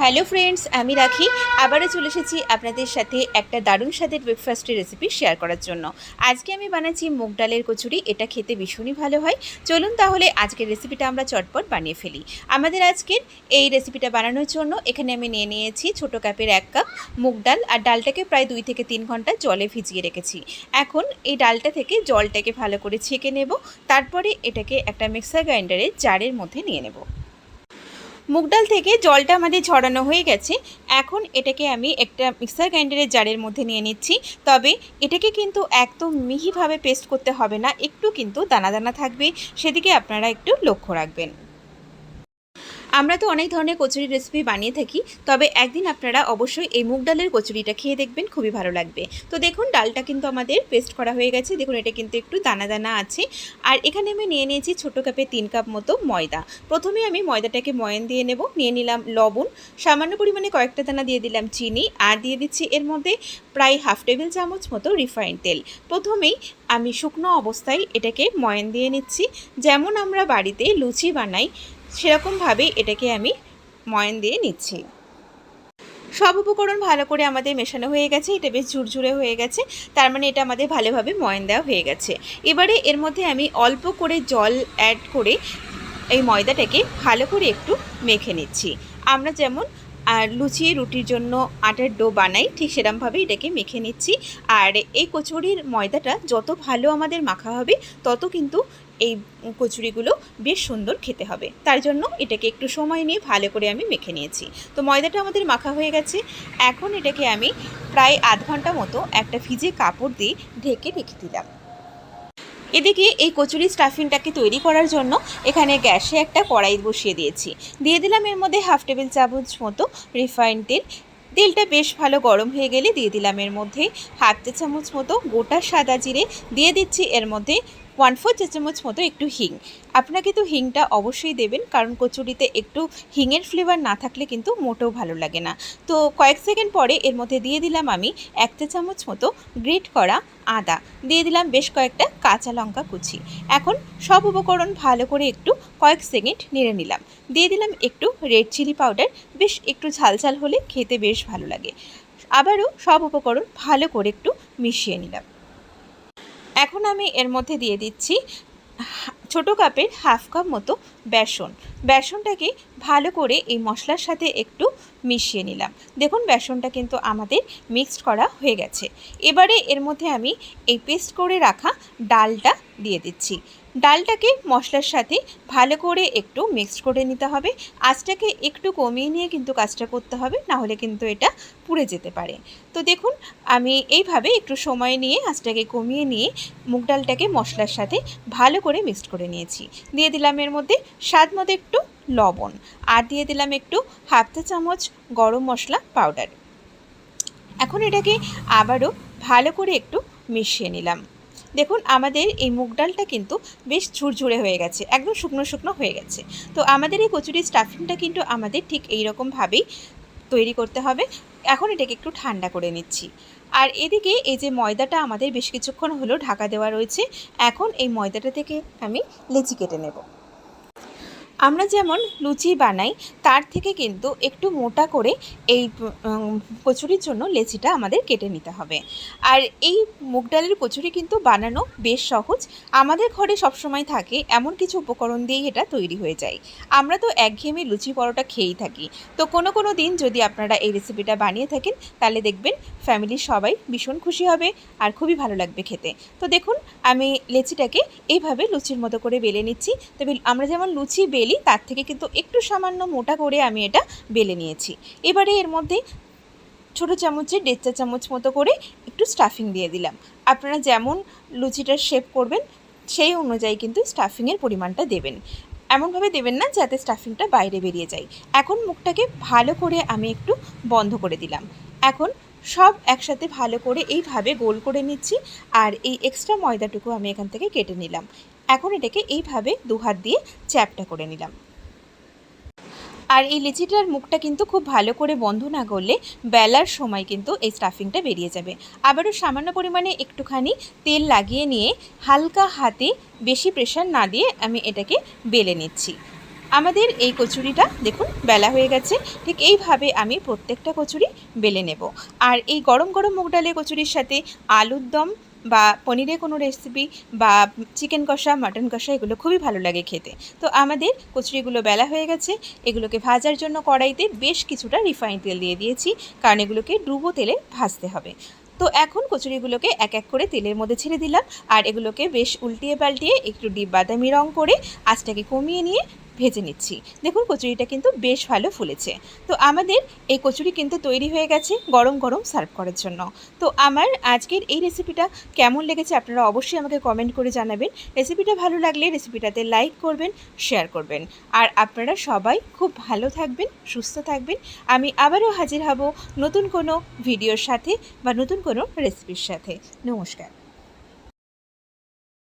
Hello friends, আমি রাখি। আবারও চলে এসেছি আপনাদের সাথে একটা দারুণ স্বাদের ব্রেকফাস্টের রেসিপি শেয়ার করার জন্য। আজকে আমি বানাচ্ছি মুগ ডালের কচুরি, এটা খেতে ভীষণই ভালো হয়। চলুন তাহলে আজকের রেসিপিটা আমরা চটপট বানিয়ে ফেলি। আমাদের আজকের এই রেসিপিটা বানানোর জন্য এখানে আমি নিয়ে নিয়েছি ছোটো কাপের এক কাপ মুগ ডাল, আর ডালটাকে প্রায় দুই থেকে তিন ঘণ্টা জলে ভিজিয়ে রেখেছি। এখন এই ডালটা থেকে জলটাকে ভালো করে ছেঁকে নেব, তারপরে এটাকে একটা মিক্সার গ্রাইন্ডারে জারের মধ্যে নিয়ে নেব। মুগ ডাল থেকে জলটা আমাদের ঝরানো হয়ে গেছে। এখন এটাকে আমি একটা মিক্সার গ্রাইন্ডারের জারের মধ্যে নিয়ে নিচ্ছি। তবে এটাকে কিন্তু একদম মিহিভাবে পেস্ট করতে হবে না, একটু কিন্তু দানা দানা থাকবে। সেদিকে আপনারা একটু লক্ষ্য রাখবেন। আমরা তো অনেক ধরনের কচুরি রেসিপি বানিয়ে থাকি, তবে একদিন আপনারা অবশ্যই এই মুগ ডালের কচুরিটা খেয়ে দেখবেন, খুবই ভালো লাগবে। তো দেখুন, ডালটা কিন্তু আমাদের পেস্ট করা হয়ে গেছে, দেখুন এটা কিন্তু একটু দানা দানা আছে। আর এখানে আমি নিয়ে নিয়েছি ছোটো কাপে তিন কাপ মতো ময়দা। প্রথমে আমি ময়দাটাকে ময়ন দিয়ে নেব, নিয়ে নিলাম লবণ, সামান্য পরিমাণে কয়েকটা দানা দিয়ে দিলাম চিনি, আর দিয়ে দিচ্ছি এর মধ্যে প্রায় হাফ টেবিল চামচ মতো রিফাইন তেল। প্রথমেই আমি শুকনো অবস্থায় এটাকে ময়ন দিয়ে নিচ্ছি। যেমন আমরা বাড়িতে লুচি বানাই সেরকমভাবে এটাকে আমি ময়ন দিয়ে নিচ্ছি। সব উপকরণ ভালো করে আমাদের মেশানো হয়ে গেছে, এটা বেশ ঝুরঝুরে হয়ে গেছে, তার মানে এটা আমাদের ভালোভাবে ময়ন দেওয়া হয়ে গেছে। এবারে এর মধ্যে আমি অল্প করে জল অ্যাড করে এই ময়দাটাকে ভালো করে একটু মেখে নিচ্ছি। আমরা যেমন আর লুচি, রুটির জন্য আটার ডো বানাই, ঠিক সেরমভাবে এটাকে মেখে নিচ্ছি। আর এই কচুরির ময়দাটা যত ভালো আমাদের মাখা হবে, তত কিন্তু এই কচুরিগুলো বেশ সুন্দর খেতে হবে। তার জন্য এটাকে একটু সময় নিয়ে ভালো করে আমি মেখে নিয়েছি। তো ময়দাটা আমাদের মাখা হয়ে গেছে। এখন এটাকে আমি প্রায় আধ ঘণ্টা মতো একটা ভিজে কাপড় দিয়ে ঢেকে রেখে দিলাম। এদিকে এই কচুরি স্টাফিংটাকে তৈরি করার জন্য এখানে গ্যাসে একটা কড়াই বসিয়ে দিয়েছি। দিয়ে দিলাম এর মধ্যে হাফ টেবিল চামচ মতো রিফাইন তেল। তেলটা বেশ ভালো গরম হয়ে গেলে দিয়ে দিলাম এর মধ্যে হাফ চামচ মতো গোটা সাদা জিরে। দিয়ে দিচ্ছি এর মধ্যে ওয়ান ফোর চা চামচ মতো একটু হিং। আপনাকে তো হিংটা অবশ্যই দেবেন, কারণ কচুরিতে একটু হিংয়ের ফ্লেভার না থাকলে কিন্তু মোটেও ভালো লাগে না। তো কয়েক সেকেন্ড পরে এর মধ্যে দিয়ে দিলাম আমি এক চা চামচ মতো গ্রেট করা আদা। দিয়ে দিলাম বেশ কয়েকটা কাঁচা লঙ্কা কুচি। এখন সব উপকরণ ভালো করে একটু কয়েক সেকেন্ড নেড়ে নিলাম। দিয়ে দিলাম একটু রেড চিলি পাউডার বেশ একটু ঝাল ঝাল হলে খেতে বেশ ভালো লাগে। আবারও সব উপকরণ ভালো করে একটু মিশিয়ে নিলাম। এখন আমি এর মধ্যে দিয়ে দিচ্ছি ছোটো কাপের হাফ কাপ মতো বেসন। বেসনটাকে ভালো করে এই মশলার সাথে একটু মিশিয়ে নিলাম। দেখুন, বেসনটা কিন্তু আমাদের মিক্সড করা হয়ে গেছে। এবারে এর মধ্যে আমি এই পেস্ট করে রাখা ডালটা দিয়ে দিচ্ছি। ডালটাকে মশলার সাথে ভালো করে একটু মিক্সড করে নিতে হবে। আঁচটাকে একটু কমিয়ে নিয়ে কিন্তু কাজটা করতে হবে, না হলে কিন্তু এটা পুড়ে যেতে পারে। তো দেখুন, আমি এইভাবে একটু সময় নিয়ে আঁচটাকে কমিয়ে নিয়ে মুগ ডালটাকে মশলার সাথে ভালো করে মিক্সড করে নিয়েছি। দিয়ে দিলাম এর মধ্যে স্বাদ মতো একটু লবণ আর দিয়ে দিলাম একটু হাফ চা চামচ গরম মশলা পাউডার এখন এটাকে আবারও ভালো করে একটু মিশিয়ে নিলাম। দেখুন, আমাদের এই মুগ ডালটা কিন্তু বেশ ঝুরঝুরে হয়ে গেছে, একদম শুকনো শুকনো হয়ে গেছে। তো আমাদের এই কচুরি স্টাফিংটা কিন্তু আমাদের ঠিক এই রকমভাবেই তৈরি করতে হবে। এখন এটাকে একটু ঠান্ডা করে নিচ্ছি। আর এদিকে এই যে ময়দাটা আমাদের বেশ কিছুক্ষণ হলো ঢাকা দেওয়া রয়েছে, এখন এই ময়দাটা থেকে আমি লেচি কেটে নেব। আমরা যেমন লুচি বানাই, তার থেকে কিন্তু একটু মোটা করে এই কচুরির জন্য লেচিটা আমাদের কেটে নিতে হবে। আর এই মুগ ডালের কচুরি কিন্তু বানানো বেশ সহজ। আমাদের ঘরে সবসময় থাকে এমন কিছু উপকরণ দিয়েই এটা তৈরি হয়ে যায়। আমরা তো একঘেয়েমি লুচি পরোটা খেয়েই থাকি। তো কোনো কোনো দিন যদি আপনারা এই রেসিপিটা বানিয়ে থাকেন, তাহলে দেখবেন ফ্যামিলির সবাই ভীষণ খুশি হবে আর খুবই ভালো লাগবে খেতে। তো দেখুন, আমি লেচিটাকে এইভাবে লুচির মতো করে বেলে নিচ্ছি। তবে আমরা যেমন লুচি বেলি তার থেকে কিন্তু একটু সামান্য মোটা করে আমি এটা বেলে নিয়েছি। এবারে এর মধ্যে ছোটো চামচে দেড় চা চামচ মতো করে একটু স্টাফিং দিয়ে দিলাম। আপনারা যেমন লুচিটার শেপ করবেন, সেই অনুযায়ী কিন্তু স্টাফিংয়ের পরিমাণটা দেবেন। এমনভাবে দেবেন না যাতে স্টাফিংটা বাইরে বেরিয়ে যায়। এখন মুখটাকে ভালো করে আমি একটু বন্ধ করে দিলাম। এখন সব একসাথে ভালো করে এইভাবে গোল করে নিচ্ছি আর এই এক্সট্রা ময়দাটুকু আমি এখান থেকে কেটে নিলাম। এখন এটাকে এইভাবে দু হাত দিয়ে চ্যাপটা করে নিলাম। আর এই লিচিটার মুখটা কিন্তু খুব ভালো করে বন্ধ না করলে বেলার সময় কিন্তু এই স্টাফিংটা বেরিয়ে যাবে। আবারও সামান্য পরিমাণে একটুখানি তেল লাগিয়ে নিয়ে হালকা হাতে বেশি প্রেশার না দিয়ে আমি এটাকে বেলে নিচ্ছি। আমাদের এই কচুরিটা দেখুন বেলা হয়ে গেছে, ঠিক এইভাবে আমি প্রত্যেকটা কচুরি বেলে নেব। আর এই গরম গরম মুগ ডালের কচুরির সাথে আলুর দম বা পনিরে কোনো রেসিপি বা চিকেন কষা মাটন কষা এগুলো খুবই ভালো লাগে খেতে। তো আমাদের কচুরিগুলো বেলা হয়ে গেছে, এগুলোকে ভাজার জন্য কড়াইতে বেশ কিছুটা রিফাইন তেল দিয়ে দিয়েছি, কারণ এগুলোকে ডুবো তেলে ভাজতে হবে। তো এখন কচুরিগুলোকে এক এক করে তেলের মধ্যে ছেড়ে দিলাম, আর এগুলোকে বেশ উল্টিয়ে পাল্টিয়ে একটু ডিপ বাদামি রং করে আঁচটাকে কমিয়ে নিয়ে ভেজে নিচ্ছি। দেখুন, কচুরিটা কিন্তু বেশ ভালো ফুলেছে। তো আমাদের এই কচুরি কিন্তু তৈরি হয়ে গেছে গরম গরম সার্ভ করার জন্য। তো আমার আজকের এই রেসিপিটা কেমন লেগেছে আপনারা অবশ্যই আমাকে কমেন্ট করে জানাবেন। রেসিপিটা ভালো লাগলে রেসিপিটাতে লাইক করবেন, শেয়ার করবেন। আর আপনারা সবাই খুব ভালো থাকবেন, সুস্থ থাকবেন। আমি আবারও হাজির হব নতুন কোনো ভিডিওর সাথে বা নতুন কোনো রেসিপির সাথে। নমস্কার।